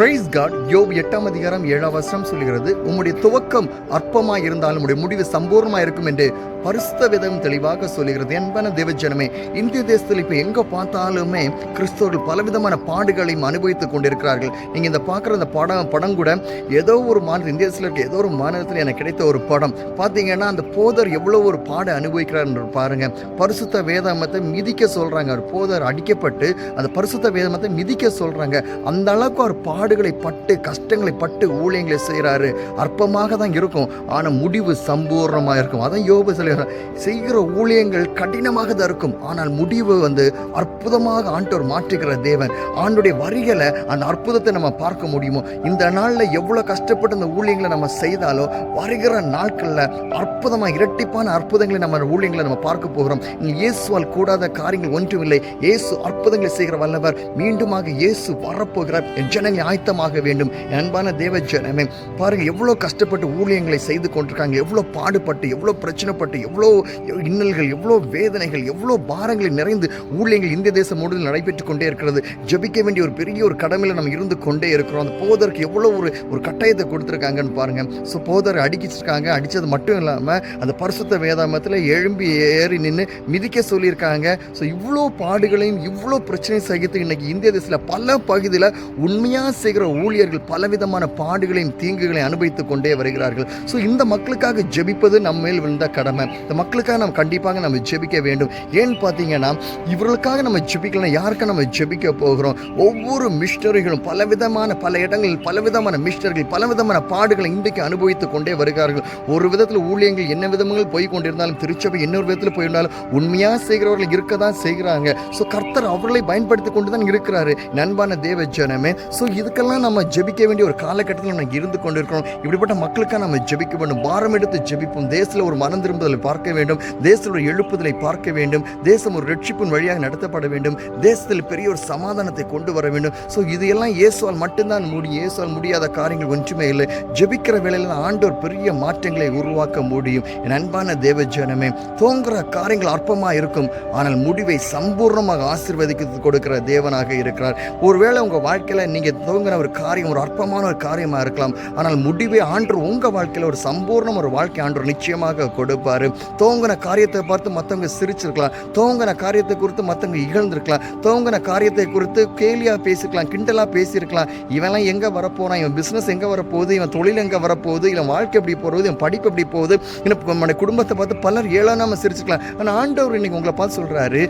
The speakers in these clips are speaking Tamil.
பிரைஸ் காட் யோப் எட்டாம் அதிகாரம் ஏழாம் வசனம் சொல்கிறது உம்முடைய துவக்கம் அற்பமாக இருந்தாலும் உடைய முடிவு சம்பூர்ணமாக இருக்கும் என்று பரிசுத்த விதம் தெளிவாக சொல்லுகிறது என்பன தேவஜனமே இந்திய தேசத்தில் இப்போ எங்கே பார்த்தாலுமே கிறிஸ்தவர்கள் பலவிதமான பாடுகளையும் அனுபவித்துக் கொண்டிருக்கிறார்கள். நீங்கள் இந்த பார்க்குற அந்த படம் படம் கூட ஏதோ ஒரு மாநிலம் இந்திய தேசத்தில் இருக்க ஏதோ ஒரு மாநிலத்தில் எனக்கு கிடைத்த ஒரு படம். பார்த்தீங்கன்னா அந்த போதர் எவ்வளோ ஒரு பாடை அனுபவிக்கிறார் பாருங்கள் பரிசுத்த வேதாமத்தை மிதிக்க சொல்கிறாங்க அவர் போதர் அடிக்கப்பட்டு அந்த பரிசுத்த வேதாமத்தை மிதிக்க சொல்கிறாங்க அந்த அளவுக்கு அவர் பாடுகளை பட்டு கஷ்டங்களை பட்டு ஊழியங்களை செய்கிறாரு. அற்பமாக தான் இருக்கும். ஆனால் முடிவு சம்பூர்ணமாக இருக்கும். அதான் யோபு சொல்லுகிறார். செய்கிற ஊழியங்கள் கடினமாக தான் இருக்கும். ஆனால் முடிவு வந்து அற்புதமாக ஆண்டோர் மாற்றுகிற தேவன். ஆண்டுடைய வரிகளை அந்த அற்புதத்தை நம்ம பார்க்க முடியுமோ? இந்த நாளில் எவ்வளோ கஷ்டப்பட்டு அந்த ஊழியங்களை நம்ம செய்தாலோ வருகிற நாட்களில் அற்புதமாக இரட்டிப்பான அற்புதங்களை நம்ம ஊழியங்களை நம்ம பார்க்க போகிறோம். இயேசுவால் கூடாத காரியங்கள் ஒன்றும் இல்லை இயேசு அற்புதங்களை செய்கிற வல்லவர். மீண்டுமாக இயேசு வரப்போகிறார். என் ஜனங்களை ஆயத்தமாக வேண்டும். அன்பான தேவ ஜனமே பாருங்க எவ்வளோ கஷ்டப்பட்டு ஊழியங்களை செய்து கொண்டிருக்காங்க. எவ்வளோ பாடுபட்டு எவ்வளோ பிரச்சனைப்பட்டு எவ்வளோ இன்னல்கள் எவ்வளோ வேதனைகள் எவ்வளோ பாரங்களை நிறைந்து ஊழியங்கள் இந்திய தேசம் முழுவதும் நடைபெற்று கொண்டே இருக்கிறது. ஜெபிக்க வேண்டிய ஒரு பெரிய ஒரு கடமையில் நம்ம இருந்து கொண்டே இருக்கிறோம். அந்த போதருக்கு எவ்வளோ ஒரு ஒரு கட்டாயத்தை கொடுத்துருக்காங்கன்னு பாருங்க. ஸோ போதர் அடிக்கிச்சிருக்காங்க அடித்தது மட்டும் இல்லாமல் அந்த பரிசுத்த வேதாமத்தில் எழும்பி ஏறி நின்று மிதிக்க சொல்லியிருக்காங்க. ஸோ இவ்வளோ பாடுகளையும் இவ்வளோ பிரச்சனையும் சகித்து இன்னைக்கு இந்திய தேசத்தில் பல பகுதியில் உண்மையாக செய்கிற ஊழியர்கள் பலவிதமான பாடுகளையும் தீங்குகளையும் அனுபவித்துக் கொண்டே வருகிறார்கள். ஸோ இந்த மக்களுக்காக ஜெபிப்பது நம்ம மேல் விழுந்த கடமை. இந்த மக்களுக்காக நம்ம கண்டிப்பாக நம்ம ஜெபிக்க வேண்டும். ஏன்னு பார்த்தீங்கன்னா இவர்களுக்காக நம்ம ஜெபிக்கலாம் யாருக்காக நம்ம ஜெபிக்க போகிறோம்? ஒவ்வொரு மிஷினரிகளும் பலவிதமான பல இடங்களில் பலவிதமான மிஷினர்கள் பலவிதமான பாடுகளை இன்றைக்கு அனுபவித்துக் கொண்டே வருகிறார்கள். ஒரு விதத்தில் ஊழியங்கள் என்ன விதங்கள் போய் கொண்டிருந்தாலும் திருச்சபை இன்னொரு விதத்தில் போயிருந்தாலும் உண்மையாக செய்கிறவர்கள் இருக்க தான் செய்கிறாங்க. ஸோ கர்த்தர் அவர்களை பயன்படுத்தி கொண்டு தான் இருக்கிறாரு. நண்பான தேவ ஜனமே ஸோ இதுக்கெல்லாம் நம்ம ஜெபிக்க வேண்டிய ஒரு காலகட்டத்தில் நம்ம இருந்து கொண்டிருக்கிறோம். இப்படிப்பட்ட மக்களுக்காக நம்ம ஜெபிக்க வேண்டும். பாரம் எடுத்து ஜெபிப்போம். தேசத்தில் ஒரு மனம் திரும்புதலை பார்க்க வேண்டும். தேசத்தில் ஒரு எழுப்புதலை பார்க்க வேண்டும். தேசம் ஒரு ரட்சிப்பின் வழியாக நடத்தப்பட வேண்டும். தேசத்தில் பெரிய ஒரு சமாதானத்தை கொண்டு வர வேண்டும். ஸோ இது எல்லாம் இயேசுவால் மட்டும்தான் முடியும் இயேசுவால் முடியாத காரியங்கள் ஒன்றுமே இல்லை. ஜெபிக்கிற வேலையில் ஆண்டோர் பெரிய மாற்றங்களை உருவாக்க முடியும். என் அன்பான தேவ ஜனமே தோங்குற காரியங்கள் அற்பமாக இருக்கும். ஆனால் முடிவை சம்பூர்ணமாக ஆசீர்வதிக்க கொடுக்கிற தேவனாக இருக்கிறார். ஒருவேளை உங்கள் வாழ்க்கையில் நீங்கள் தோங்கின ஒரு காரியம் ஒரு அற்பமான ஒரு காரியமாக இருக்கலாம். ஆனால் முடிவே ஆண்டு உங்கள் வாழ்க்கையில் ஒரு சம்பூர்ணம் ஒரு வாழ்க்கை ஆண்டு நிச்சயமாக கொடுப்பார். தோங்கின காரியத்தை பார்த்து மற்றவங்க சிரிச்சிருக்கலாம். தோங்கின காரியத்தை குறித்து மற்றவங்க இகழ்ந்திருக்கலாம். தோங்கின காரியத்தை குறித்து கேலியாக பேசிருக்கலாம் கிண்டலாக பேசியிருக்கலாம் இவன்லாம் எங்கே வரப்போகிறான் இவன் பிஸ்னஸ் எங்கே வரப்போகுது? இவன் தொழில் எங்கே வரப்போகுது? இவன் வாழ்க்கை எப்படி போகிறது இவன் படிப்பு எப்படி போகுது? இன்னும் நம்முடைய குடும்பத்தை பார்த்து பலர் ஏழாம சிரிச்சுக்கலாம் ஆனால் ஆண்டவர் இன்னைக்கு உங்களை பார்த்து சொல்கிறாரு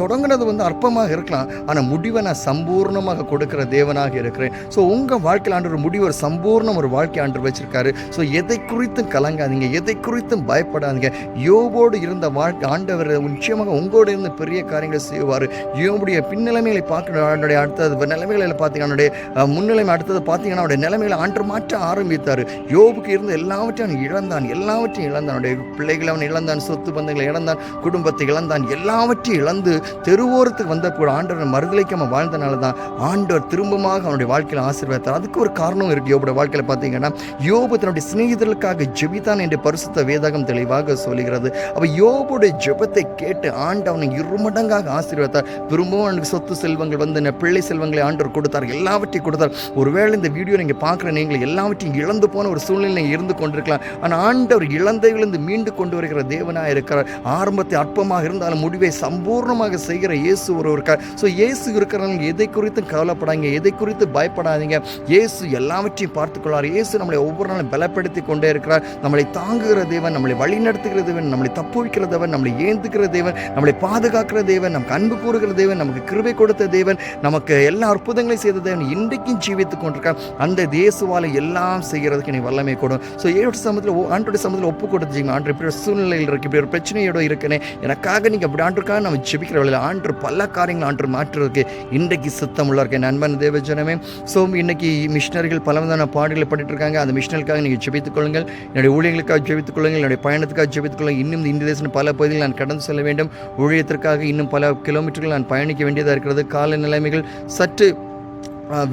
தொடங்கினது வந்து அற்பமாக இருக்கலாம். ஆனால் முடிவை நான் சம்பூர்ணமாக கொடுக்கிற தேவனாக இருக்கிறேன். ஸோ உங்கள் வாழ்க்கையில் ஆண்டு ஒரு முடிவு ஒரு சம்பூர்ணம் ஒரு வாழ்க்கை ஆண்டு வச்சிருக்காரு. ஸோ எதை குறித்தும் கலங்காதீங்க எதை குறித்தும் பயப்படாதீங்க. யோபோடு இருந்த வாழ்க்கை ஆண்டவர் நிச்சயமாக உங்களோட இருந்த பெரிய காரியங்களை செய்வார். யோபுடைய பின்னிலைமைகளை பார்க்கணும் அவனுடைய அடுத்தது நிலைமைகளில் பார்த்தீங்கன்னா அவனுடைய முன்னிலைமை அடுத்தது பார்த்தீங்கன்னா அவனுடைய நிலைமைகளை ஆண்டு மாற்ற ஆரம்பித்தார். யோபுக்கு இருந்த எல்லாவற்றையும் அவன் இழந்தான் எல்லாவற்றையும் இழந்தான். அவனுடைய பிள்ளைகளை அவன் இழந்தான் சொத்து பந்தங்களை இழந்தான் குடும்பத்தை இழந்தான் எல்லாவற்றையும் இழந்து தெருவோரத்துக்கு வந்த கூட ஆண்டவர் மறுதலைக்காம வாழ்ந்தனால தான் ஆண்டவர் திரும்பமாக அவனுடைய வாழ்க்கையில் ஆசீர்வாதத்தார். அதுக்கு ஒரு காரணம் இருக்கு. யோபுடைய வாழ்க்கையில் பார்த்தீங்கன்னா யோபு தன்னுடைய சிநேகிதர்களுக்காக ஜெபித்தான் என்று பரிசுத்த வேதகம் தெளிவாக சொல்லுகிறது. அப்போ யோபுடைய ஜெபத்தை கேட்டு ஆண்டவனை இருமடங்காக ஆசீர்வாதார் திரும்பவும் அவனுக்கு சொத்து செல்வங்கள் வந்து பிள்ளை செல்வங்களை ஆண்டவர் கொடுத்தார். எல்லாவற்றையும் கொடுத்தார். ஒருவேளை இந்த வீடியோ நீங்கள் பார்க்குற நீங்கள் எல்லாவற்றையும் இழந்து போன ஒரு சூழ்நிலை இருந்து கொண்டிருக்கலாம். ஆனால் ஆண்டவர் இழந்தைகளிலிருந்து மீண்டு கொண்டு வருகிற தேவனாக இருக்கிறார். ஆரம்பத்தை அற்பமாக இருந்தாலும் முடிவை பூர்ணமாக செய்கிற இயேசு ஒரு இருக்கார் ஸோ இயேசு இருக்கிறவங்க எதை குறித்தும் கவலைப்படாதீங்க எதை குறித்து பயப்படாதீங்க. இயேசு எல்லாவற்றையும் பார்த்துக்கொள்ளார் இயேசு நம்மளை ஒவ்வொரு நாளும் பலப்படுத்தி கொண்டே இருக்கிறார். நம்மளை தாங்குகிற தேவன் நம்மளை வழிநடத்துகிற தேவன் நம்மளை தப்புவிக்கிற தேவன் நம்மளை ஏந்துக்கிற தேவன் நம்மளை பாதுகாக்கிற தேவன் நமக்கு அன்பு கூறுகிற தேவன் நமக்கு கிருபை கொடுத்த தேவன் நமக்கு எல்லா அற்புதங்களையும் செய்த தேவன் இன்றைக்கும் ஜீவித்துக் கொண்டிருக்கார் அந்த தேசுவாலை எல்லாம் செய்கிறதுக்கு நீ வல்லமை கொடும். ஸோ ஏழு சமத்தில் ஆண்டோட சமத்தில் ஒப்பு கொடுத்துச்சிங்க ஆண்டு இப்படி ஒரு சூழ்நிலையில் இருக்கு இப்படி ஒரு பிரச்சனையோட இருக்கனே. எனக்காக நீங்கள் அப்படி ஆண்டுக்காக நம்ம ஜெபிக்கிறவர்கள் வேலையில் ஆண்டு பல காரியங்கள் ஆண்டு மாற்றுறதுக்கு இன்றைக்கு சித்தம் உள்ள நண்பன் தேவஜனமே ஸோ இன்னைக்கு மிஷினரிகள் பலவிதமான பாடுகளை பண்ணிட்டு இருக்காங்க அந்த மிஷினருக்காக நீங்கள் ஜெபித்துக் கொள்ளுங்கள். என்னுடைய ஊழியர்களுக்காக ஜெபித்துக் கொள்ளுங்கள். என்னுடைய பயணத்துக்காக ஜெபித்துக் கொள்ளுங்கள். இன்னும் இந்த இந்திய தேசம் பல பகுதிகள் நான் கடந்து செல்ல வேண்டும். ஊழியத்திற்காக இன்னும் பல கிலோமீட்டர்கள் நான் பயணிக்க வேண்டியதாக இருக்கிறது. கால நிலைமைகள் சற்று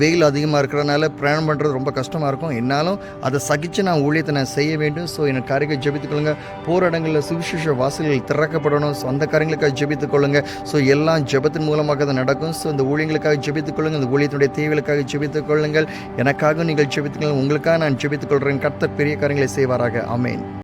வெயில் அதிகமாக இருக்கிறனால பிரயாணம் பண்ணுறது ரொம்ப கஷ்டமாக இருக்கும். என்னாலும் அதை சகித்து நான் ஊழியத்தை நான் செய்ய வேண்டும். ஸோ எனக்கு காரியங்கள் ஜெபித்துக்கொள்ளுங்க போகிற இடங்களில் சுவிசேஷ வாசல்கள் திறக்கப்படணும். ஸோ அந்த காரியங்களுக்காக ஜெபித்துக்கொள்ளுங்க ஸோ எல்லாம் ஜெபத்தின் மூலமாக அது நடக்கும். ஸோ இந்த ஊழியங்களுக்காக ஜெபித்துக்கொள்ளுங்க இந்த ஊழியத்தினுடைய தேவைகளுக்காக ஜெபித்துக்கொள்ளுங்கள் எனக்காக நீங்கள் ஜெபித்துக்கொள்ளுங்கள் உங்களுக்காக நான் ஜெபித்துக்கொள்கிறேன் கர்த்தர் பெரிய காரியங்களை செய்வாராக. அமேன்